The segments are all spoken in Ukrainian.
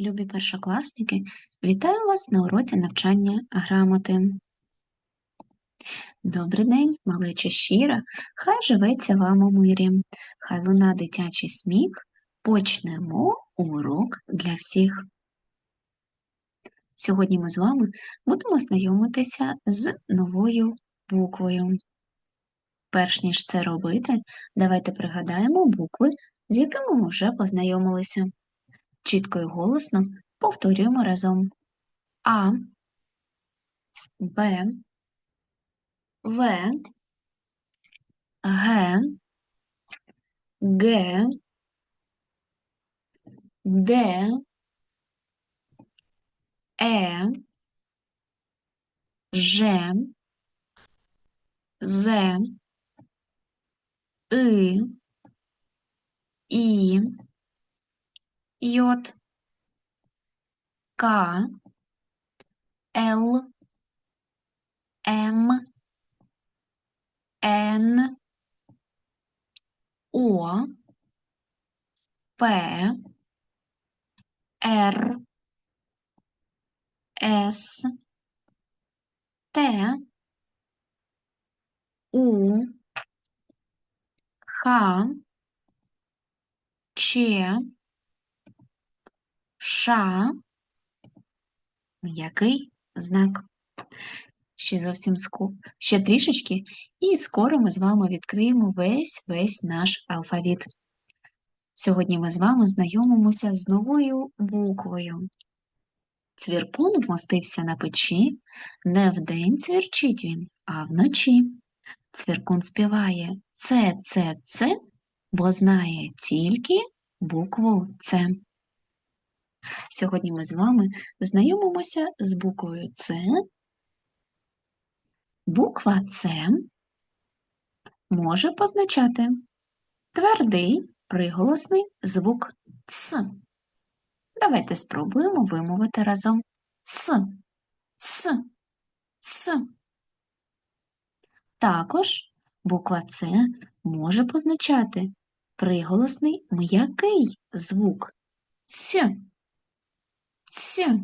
Любі першокласники, вітаю вас на уроці навчання грамоти. Добрий день, малеча щира, хай живеться вам у мирі, хай луна дитячий сміх, почнемо урок для всіх. Сьогодні ми з вами будемо знайомитися з новою буквою. Перш ніж це робити, давайте пригадаємо букви, з якими ми вже познайомилися. Чітко і голосно повторюємо разом. А, Б, В, Г, Г, Д, Е, Ж, З, І, Йод, К, Л, М, Н, О, П, Р, С, Т, У, Х, Ч, Ша, м'який знак. Ще зовсім ско... ще трішечки, і скоро ми з вами відкриємо весь весь наш алфавіт. Сьогодні ми з вами знайомимося з новою буквою. Цвіркун вмостився на печі, не вдень цвірчить він, а вночі. Цвіркун співає це, це, це, бо знає тільки букву С. Сьогодні ми з вами знайомимося з буквою С. Буква С може позначати твердий приголосний звук Ц. Давайте спробуємо вимовити разом С, С, С. Також буква С може позначати приголосний м'який звук С. Ц.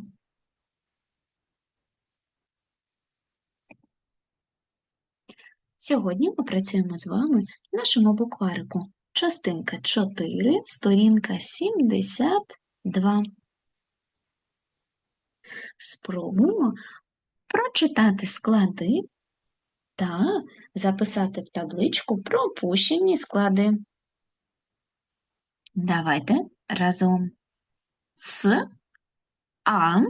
Сьогодні ми працюємо з вами в нашому букварику. Частинка 4, сторінка 72. Спробуємо прочитати склади та записати в табличку пропущені склади. Давайте разом. С а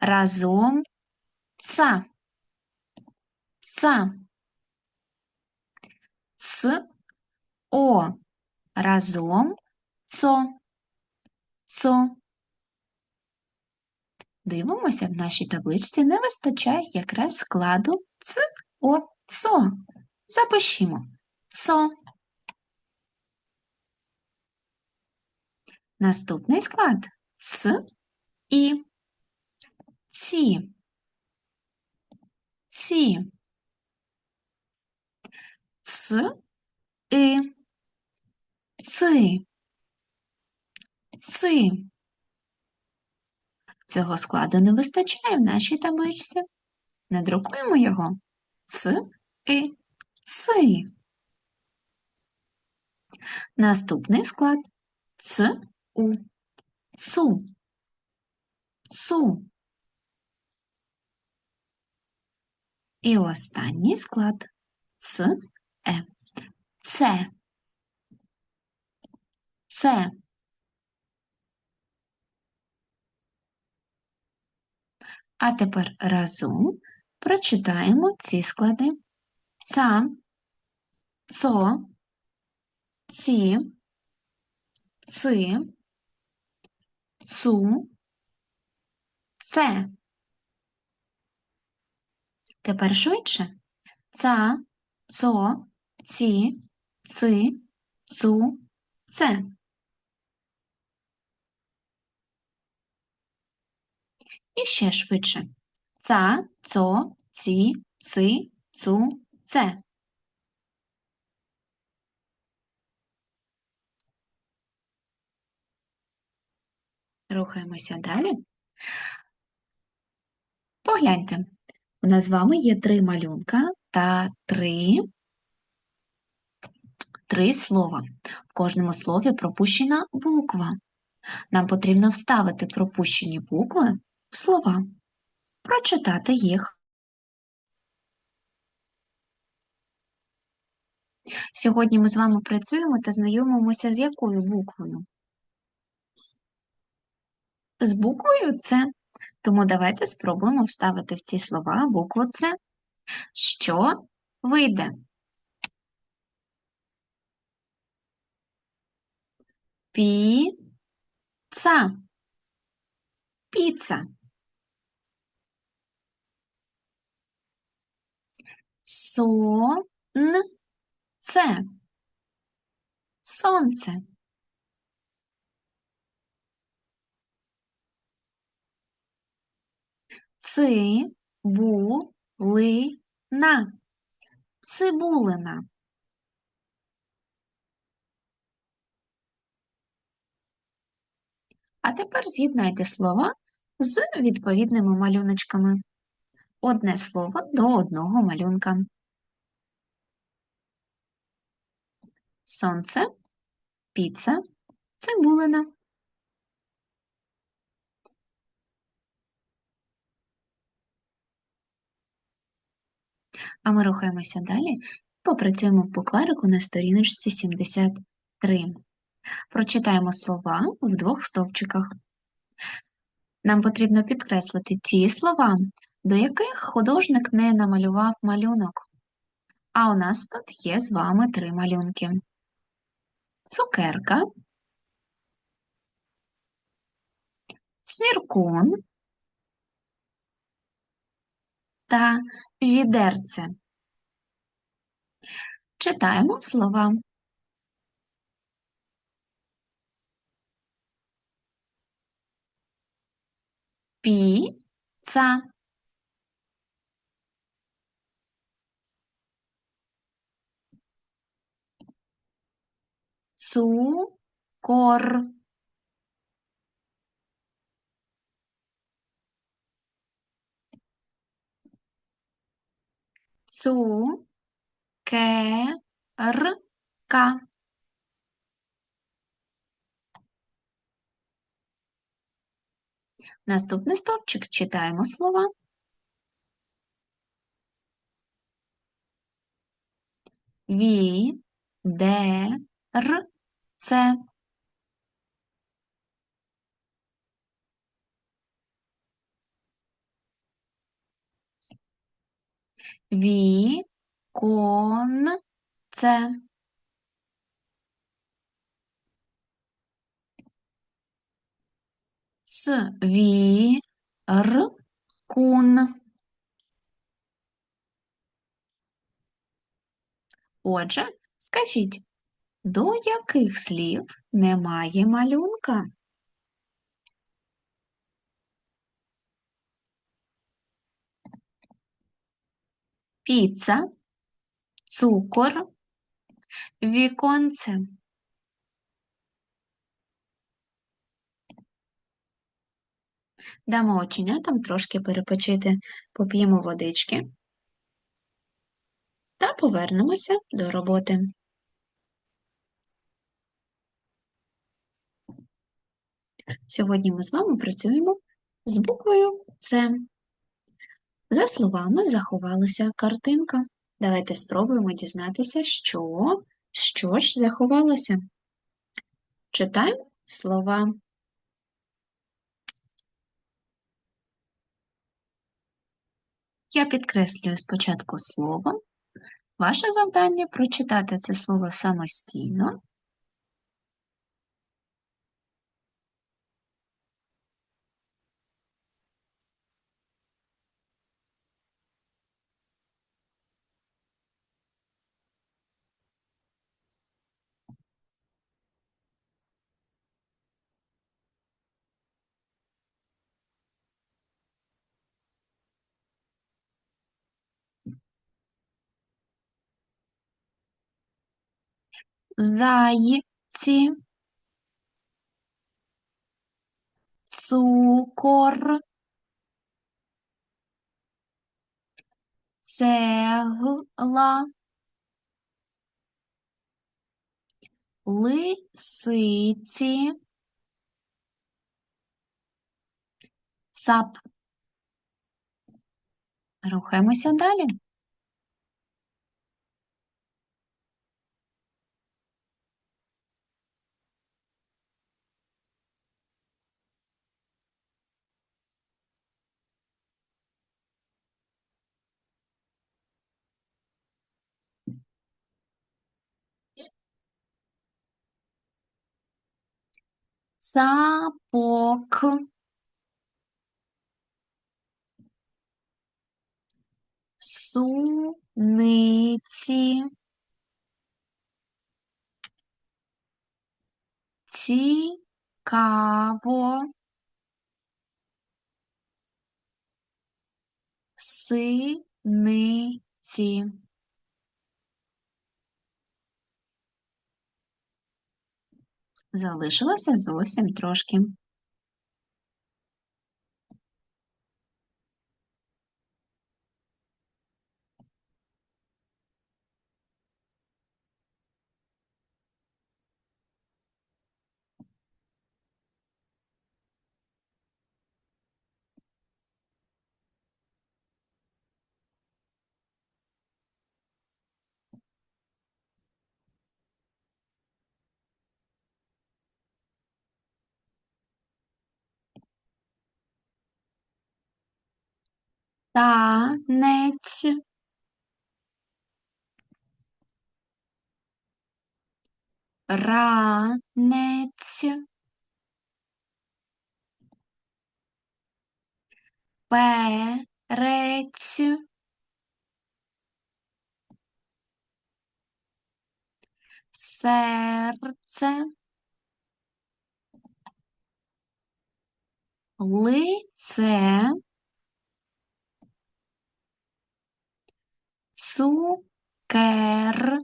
разом ца. Ца. Ц О разом цо. Цо. Дивимося, в нашій табличці не вистачає якраз складу ц о цо. Запишімо цо. Наступний склад ц і ці, ці, ц, і, ци, ци. Цього складу не вистачає в нашій табличці. Надрукуємо його ц, і, ци. Наступний склад ц, у, цу цу. І останній склад Ц, Е. Це. Це. А тепер разом прочитаємо ці склади. Ца, цо, ці, ци, цу, це. Тепер швидше. Ца, цо, ці, ци, цу, це. І ще швидше. Ца, цо, ці, ци, цу, це. Рухаємося далі. Погляньте, у нас з вами є три малюнка та три, три слова. В кожному слові пропущена буква. Нам потрібно вставити пропущені букви в слова, прочитати їх. Сьогодні ми з вами працюємо та знайомимося з якою буквою? З буквою С. Тому давайте спробуємо вставити в ці слова букву С. Що вийде? Піца. Піца. Сонце. Цибулина. Цибулина. А тепер з'єднайте слова з відповідними малюночками. Одне слово до одного малюнка. Сонце, піца, цибулина. А ми рухаємося далі. Попрацюємо в букварику на сторіночці 73. Прочитаємо слова в двох стовпчиках. Нам потрібно підкреслити ті слова, до яких художник не намалював малюнок. А у нас тут є з вами три малюнки: цукерка, сміркун та відерце. Читаємо слова. Піца. Цукор. Цукерка. Наступний стовпчик читаємо слова. Ві, де, р, це. Ві, кон, це. Свіркун. Отже, скажіть, до яких слів немає малюнка? Піца, цукор, віконце. Дамо оченятам трошки перепочити, поп'ємо водички та повернемося до роботи. Сьогодні ми з вами працюємо з буквою С. За словами заховалася картинка. Давайте спробуємо дізнатися, що, що ж заховалося. Читаємо слова. Я підкреслюю спочатку слово. Ваше завдання прочитати це слово самостійно. Зайці, цукор, цегла, лисиці, цап. Рухаємося далі. Цапок. Суниці. Цікаво. Синиці. Залишилося зовсім трошки. Танець. Ранець. Перець. Серце. Лице. Цукерка.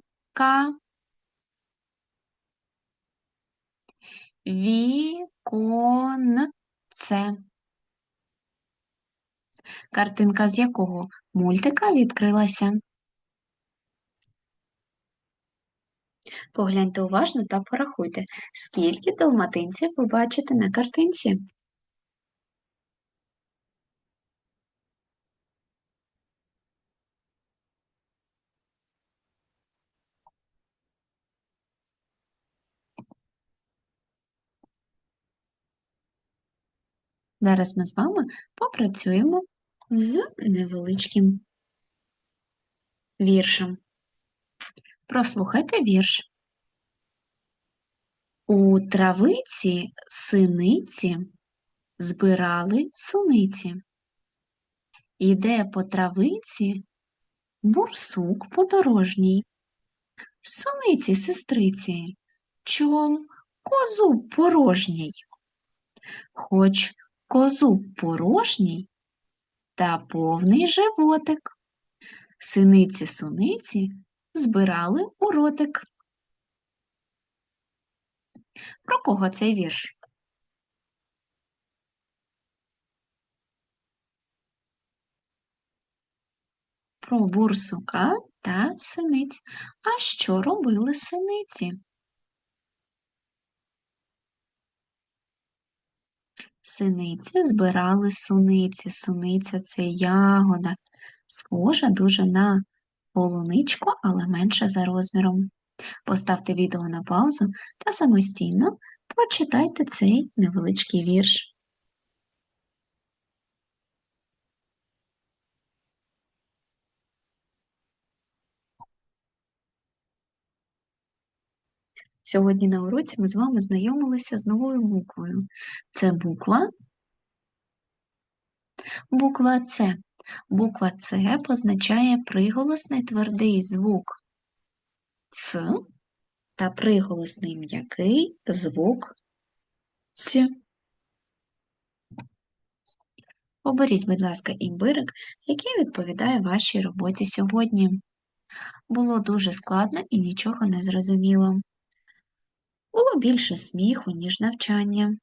Віконце. Картинка з якого мультика відкрилася? Погляньте уважно та порахуйте, скільки далматинців ви бачите на картинці. Зараз ми з вами попрацюємо з невеличким віршем. Прослухайте вірш. У травиці синиці збирали суниці. Іде по травиці бурсук подорожній. Суниці, сестриці, чом козу порожній? Хоч козу порожній та повний животик. Синиці суниці збирали у ротик. Про кого цей вірш? Про бурсука та синиць. А що робили синиці? Синиці збирали суниці. Суниця це ягода, схожа дуже на полуничку, але менша за розміром. Поставте відео на паузу та самостійно прочитайте цей невеличкий вірш. Сьогодні на уроці ми з вами знайомилися з новою буквою. Це буква буква С. Буква С позначає приголосний твердий звук Ц та приголосний м'який звук Ц. Оберіть, будь ласка, імбирик, який відповідає вашій роботі сьогодні. Було дуже складно і нічого не зрозуміло. Було більше сміху, ніж навчання.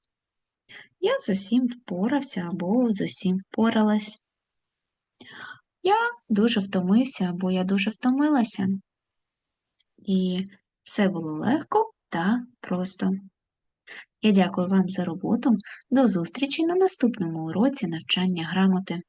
Я з усім впорався або з усім впоралась. Я дуже втомився або я дуже втомилася. І все було легко та просто. Я дякую вам за роботу. До зустрічі на наступному уроці навчання грамоти.